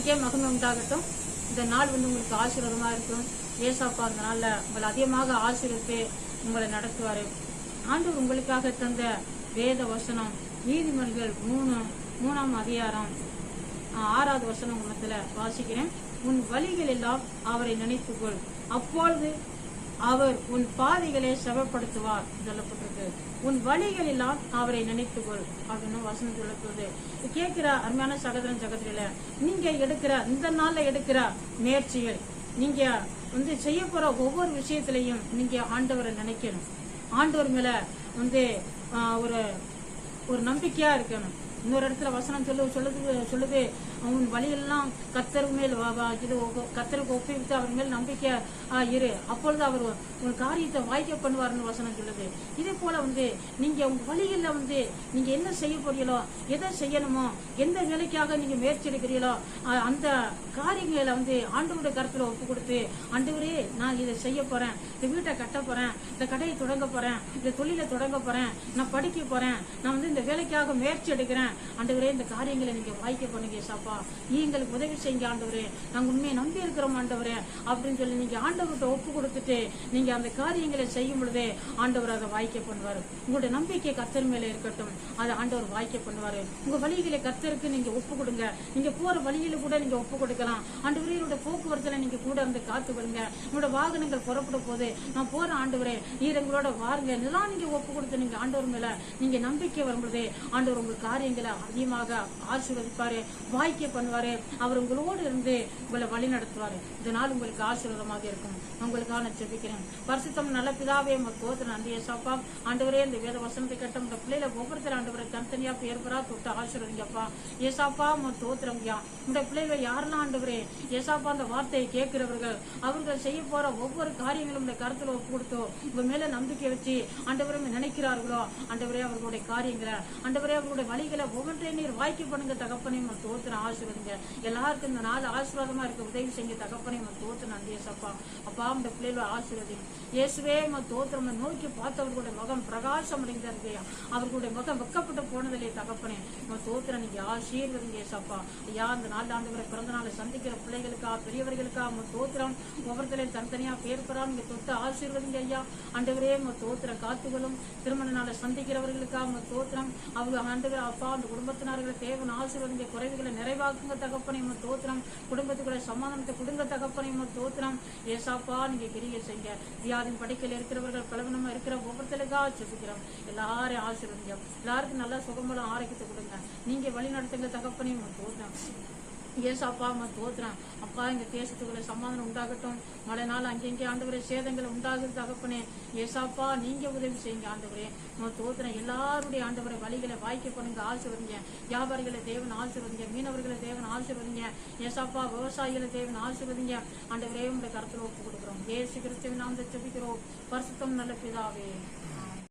தேவனுக்கே மகிமை உண்டாகட்டும். இந்த நாள் வந்து உங்களுக்கு ஆசீர்வாதமாக இருக்கும். ஏசாப்பா அந்த நாள்ல உங்களை அதிகமாக ஆசீர்வித்து உங்களை நடத்துவாரு. ஆண்டவர் உங்களுக்காக தந்த வேத வசனம் நீதிமன்றங்கள் மூணு மூணாம் அதிகாரம் ஆறாவது வசனம் உணத்தில் வாசிக்கிறேன். உன் வழிகள் எல்லாம் அவரை நினைத்துக்கொள். அப்பொழுது அவர் உன் பாதைகளை செவப்படுத்துவார் சொல்லப்பட்டிருக்கு. உன் வழிகள் எல்லாம் அவரை நினைத்துக்கொள் அப்படின்னு வசனம் சொல்லப்படுது கேட்கிற அருமையான சகோதரன் சகோதரியில நீங்க எடுக்கிற இந்த நாள்ல எடுக்கிற முயற்சிகள் நீங்க வந்து செய்ய போற ஒவ்வொரு விஷயத்திலையும் நீங்க ஆண்டவரை நினைக்கணும். ஆண்டவர் மேல வந்து ஒரு ஒரு நம்பிக்கையா இருக்கணும். இன்னொரு இடத்துல வசனம் சொல்லு சொல்லுது சொல்லுது அவன் வழியெல்லாம் கத்தர் மேல் வா- வா- இது கத்தருக்கு ஒப்புவித்து அவர் மேல் நம்பிக்கை இரு. அப்பொழுது அவர் உன் காரியத்தை வாய்க்க பண்ணுவார்னு வசனம் சொல்லுது. இதே போல வந்து நீங்க உங்க வழியில் வந்து நீங்க என்ன செய்ய போறீங்களோ எதை செய்யணுமோ எந்த வேலைக்காக நீங்க முயற்சி எடுக்கிறீங்களோ அந்த காரியங்களை வந்து ஆண்டவருடைய கருத்துல ஒப்பு கொடுத்து ஆண்டவரே நான் இதை செய்ய போறேன். இந்த வீட்டை கட்ட போறேன். இந்த கடையை தொடங்க போறேன். இந்த தொழிலை தொடங்க போறேன். நான் படிக்க போறேன். நான் வந்து இந்த வேலைக்காக முயற்சி எடுக்கிறேன். ஆண்டவரே இந்த காரியங்களை நீங்க வாய்க்க பண்ணுங்க சாப்பா எங்களுக்கு உதவி செய்ய ஆண்டவரே. நாங்கள் உண்மையை நம்பி இருக்கிறோம் ஆண்டவரே. அப்படின்னு சொல்லி நீங்க ஆண்டவர்கிட்ட ஒப்பு கொடுத்துட்டு நீங்க அந்த காரியங்களை செய்யும் பொழுதே ஆண்டவர் அதை வாய்க்க பண்ணுவாரு. உங்களுடைய நம்பிக்கை கத்தர் மேல இருக்கட்டும். அதை ஆண்டவர் வாய்க்க பண்ணுவாரு. உங்க வழிகளை கத்தருக்கு நீங்க ஒப்பு கொடுங்க. நீங்க போற வழியில கூட நீங்க ஒப்பு கொடுக்கலாம். ஆண்டவரே என்னோட போக்குவரத்துல நீங்க கூட இருந்து காத்து விடுங்க உங்களோட வாகனங்கள் புறப்பட போது நான் போற ஆண்டவரே. நீர் எங்களோட வாருங்க. இதெல்லாம் நீங்க ஒப்பு கொடுத்து நீங்க ஆண்டவர் மேல நீங்க நம்பிக்கை வரும்பொழுதே ஆண்டவர் உங்க காரியங்களை அதிகமாக ஆசீர்வதிப்பாரு. வாய்க்க பண்ணுவாரு. அவர் உங்களோடு இருந்து உங்களை வழி நடத்துவாரு. இதனால் உங்களுக்கு ஆசீர்வாதமாக இருக்கும். உங்களுக்காக நான் ஜெபிக்கிறேன். பரிசுத்தம் நல்ல பிதாவே தோத்திர நன்றிய சாப்பா ஆண்டவரே இந்த வேத வசனத்தை கேட்ட இந்த பிள்ளையில ஒவ்வொருத்தர் ஆண்டவரை தனித்தனியா பேர் பெறா தொட்டு ஆசீர்வதிங்கப்பா. ஏசாப்பா உங்க தோத்திரம் ஐயா. இந்த பிள்ளைகள் யாரெல்லாம் ஆண்டவரே ஏசாப்பா அந்த வார்த்தையை கேட்கிறவர்கள் அவர்கள் செய்ய போற ஒவ்வொரு காரியங்களும் இந்த கருத்துல ஒப்பு கொடுத்தோ உங்க மேல நம்பிக்கை வச்சு ஆண்டவரை நினைக்கிறார்களோ ஆண்டவரே அவர்களுடைய காரியங்களை ஆண்டவரே அவர்களுடைய வழிகளை ஒவ்வொன்றையும் நீர் வாய்க்கு பண்ணுங்க தகப்பனையும் தோத்திரம் ஆசீர்வதிங்க. எல்லாருக்கும் இந்த நாள் ஆசீர்வாதமா இருக்க. உதவி செய்ய தகப்பனையும் தோத்து நன்றி சப்பா அப்பா இந்த பிள்ளைகளை ஆசீர்வதிங்க. இயேசுவே நம்ம தோத்திரம் நோக்கி பார்த்தவர்களுடைய முகம் பிரகாசம் அடைந்திருக்கையா அவர்களுடைய முகம் வெக்கப்பட்டு போனதில்லையே தகப்பனே. நம்ம தோத்திரம் நீங்க ஆசீர்வதிங்க சப்பா ஐயா இந்த நாள் ஆண்டுகளை பிறந்த நாளை சந்திக்கிற பிள்ளைகளுக்கா பெரியவர்களுக்கா நம்ம தோத்திரம். ஒவ்வொருத்தரையும் தனித்தனியா பேர் பெறா நீங்க தொட்டு ஆசீர்வதிங்க ஐயா. ஆண்டவரே நம்ம தோத்திரம் காத்துகளும் திருமண நாளை சந்திக்கிறவர்களுக்கா நம்ம தோத்திரம். அவங்க ஆண்டவர் அப்பா அந்த குடும்பத்தினர்களை தேவன் ஆசீர்வதிங்க. குறைவுகளை வாக்குங்க தகப்பனை தோத்திரம். குடும்பத்துக்குள்ள சமாதானத்தை கொடுங்க தகப்பனை தோத்திரம். ஏசாப்பா நீங்க கிரியை செய்ய வியாதின் படைக்கல இருக்கிறவர்கள் பலவனமா இருக்கிற ஒவ்வொருத்தருக்கா செபிக்கிறோம் எல்லாரையும் ஆசீர்வதிங்க. எல்லாருக்கும் நல்லா சுகமுள்ள ஆரோக்கியத்தை கொடுங்க. நீங்க வழி நடத்துங்க தகப்பனையும் தோத்திரம். ஏசாப்பா அப்பா அம்மா தோத்துறான். அப்பா எங்க தேசத்துக்குள்ள சமாதானம் உண்டாகட்டும். மழை நாள் அங்கெங்கே ஆண்டவரே சேதங்கள் உண்டாகிறது தகப்பனே ஏசாப்பா நீங்க உதவி செய்யுங்க ஆண்டவரே. நம்ம தோத்துறேன் எல்லாருடைய ஆண்டவரை வழிகளை வாய்க்க பண்ணுங்க ஆசிர்வதிங்க. வியாபாரிகளை தேவன் ஆசிர்வதிங்க மீனவர்களை தேவன் ஆசிர்வதிங்க. ஏசாப்பா விவசாயிகளை தேவன் ஆசிர்வதிங்க. ஆண்டவரே உங்களை கருத்துல ஒப்பு கொடுக்குறோம். ஏசு கிறிஸ்துவின் நாம் ஜெபிக்கிறோம். பரிசுத்தம் நல்ல பிதாவே.